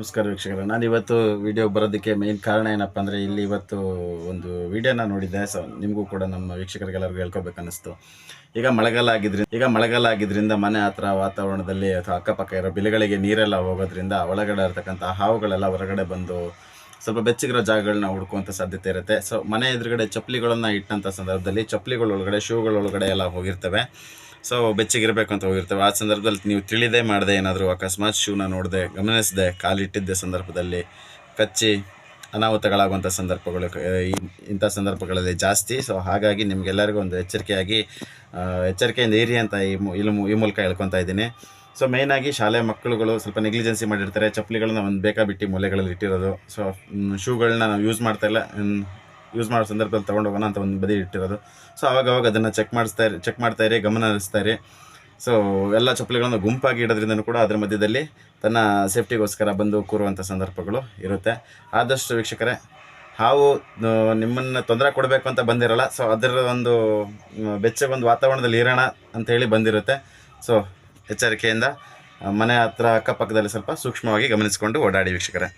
ನಮಸ್ಕಾರ ವೀಕ್ಷಕರ ನಾನು ಇವತ್ತು ವಿಡಿಯೋ ಬರೋದಕ್ಕೆ ಮೇನ್ ಕಾರಣ ಏನಪ್ಪ ಅಂದರೆ ಇಲ್ಲಿ ಇವತ್ತು ಒಂದು ವಿಡಿಯೋನ ನೋಡಿದ್ದೆ ಸೊ ನಿಮಗೂ ಕೂಡ ನಮ್ಮ ವೀಕ್ಷಕರಿಗೆಲ್ಲರಿಗೂ ಹೇಳ್ಕೊಬೇಕು ಅನ್ನಿಸ್ತು ಈಗ ಮಳೆಗಾಲ ಆಗಿದ್ರಿಂದ ಈಗ ಮಳೆಗಾಲ ಆಗಿದ್ರಿಂದ ಮನೆ ಹತ್ರ ವಾತಾವರಣದಲ್ಲಿ ಅಥವಾ ಅಕ್ಕಪಕ್ಕ ಇರೋ ಬಿಲಗಳಿಗೆ ನೀರೆಲ್ಲ ಹೋಗೋದ್ರಿಂದ ಒಳಗಡೆ ಇರತಕ್ಕಂಥ ಹಾವುಗಳೆಲ್ಲ ಹೊರಗಡೆ ಬಂದು ಸ್ವಲ್ಪ ಬೆಚ್ಚಗಿರೋ ಜಾಗಗಳನ್ನ ಹುಡ್ಕುವಂಥ ಸಾಧ್ಯತೆ ಇರುತ್ತೆ. ಸೊ ಮನೆ ಎದುರುಗಡೆ ಚಪ್ಪಲಿಗಳನ್ನು ಇಟ್ಟಂಥ ಸಂದರ್ಭದಲ್ಲಿ ಚಪ್ಪಲಿಗಳೊಳಗಡೆ, ಶೂಗಳೊಳಗಡೆ ಎಲ್ಲ ಹೋಗಿರ್ತವೆ. ಸೊ ಬೆಚ್ಚಗಿರಬೇಕು ಅಂತ ಹೋಗಿರ್ತವೆ. ಆ ಸಂದರ್ಭದಲ್ಲಿ ನೀವು ತಿಳಿದೇ ಮಾಡದೆ ಏನಾದರೂ ಅಕಸ್ಮಾತ್ ಶೂನ ನೋಡದೆ, ಗಮನಿಸದೆ, ಕಾಲಿಟ್ಟಿದ್ದ ಸಂದರ್ಭದಲ್ಲಿ ಕಚ್ಚಿ ಅನಾಹುತಗಳಾಗುವಂಥ ಸಂದರ್ಭಗಳು ಇಂಥ ಸಂದರ್ಭಗಳಲ್ಲಿ ಜಾಸ್ತಿ. ಸೊ ಹಾಗಾಗಿ ನಿಮಗೆಲ್ಲರಿಗೂ ಒಂದು ಎಚ್ಚರಿಕೆಯಾಗಿ ಎಚ್ಚರಿಕೆಯಿಂದ ಇರಿ ಅಂತ ಈ ಈ ಮೂಲಕ ಹೇಳ್ಕೊತಾ ಇದ್ದೀನಿ. ಸೊ ಮೇಯ್ನಾಗಿ ಶಾಲೆ ಮಕ್ಕಳುಗಳು ಸ್ವಲ್ಪ ನೆಗ್ಲಿಜೆನ್ಸಿ ಮಾಡಿರ್ತಾರೆ. ಚಪ್ಪಲಿಗಳನ್ನ ಒಂದು ಬೇಕಾಬಿಟ್ಟು ಮೂಲೆಗಳಲ್ಲಿ ಇಟ್ಟಿರೋದು. ಸೊ ಶೂಗಳನ್ನ ನಾವು ಯೂಸ್ ಮಾಡ್ತಾ ಇಲ್ಲ. ಯೂಸ್ ಮಾಡೋ ಸಂದರ್ಭದಲ್ಲಿ ತೊಗೊಂಡೋಗೋಣ ಅಂತ ಒಂದು ಬದಿ ಇಟ್ಟಿರೋದು. ಸೊ ಅವಾಗ ಅದನ್ನು ಚೆಕ್ ಮಾಡಿಸ್ತಾ ಇರಿ ಚೆಕ್ ಮಾಡ್ತಾ ಇರಿ, ಗಮನ ಹರಿಸ್ತಾ ಇರಿ. ಸೊ ಎಲ್ಲ ಚಪ್ಪಲಿಗಳನ್ನು ಗುಂಪಾಗಿ ಇಡೋದ್ರಿಂದ ಕೂಡ ಅದರ ಮಧ್ಯದಲ್ಲಿ ತನ್ನ ಸೇಫ್ಟಿಗೋಸ್ಕರ ಬಂದು ಕೂರುವಂಥ ಸಂದರ್ಭಗಳು ಇರುತ್ತೆ. ಆದಷ್ಟು ವೀಕ್ಷಕರೇ, ಹಾವು ನಿಮ್ಮನ್ನು ತೊಂದರೆ ಕೊಡಬೇಕು ಅಂತ ಬಂದಿರಲ್ಲ ಸೊ ಅದರ ಒಂದು ಬೆಚ್ಚಗೊಂದು ವಾತಾವರಣದಲ್ಲಿ ಇರೋಣ ಅಂತ ಬಂದಿರುತ್ತೆ. ಸೊ ಎಚ್ಚರಿಕೆಯಿಂದ ಮನೆ ಹತ್ರ ಅಕ್ಕಪಕ್ಕದಲ್ಲಿ ಸ್ವಲ್ಪ ಸೂಕ್ಷ್ಮವಾಗಿ ಗಮನಿಸಿಕೊಂಡು ಓಡಾಡಿ ವೀಕ್ಷಕರೇ.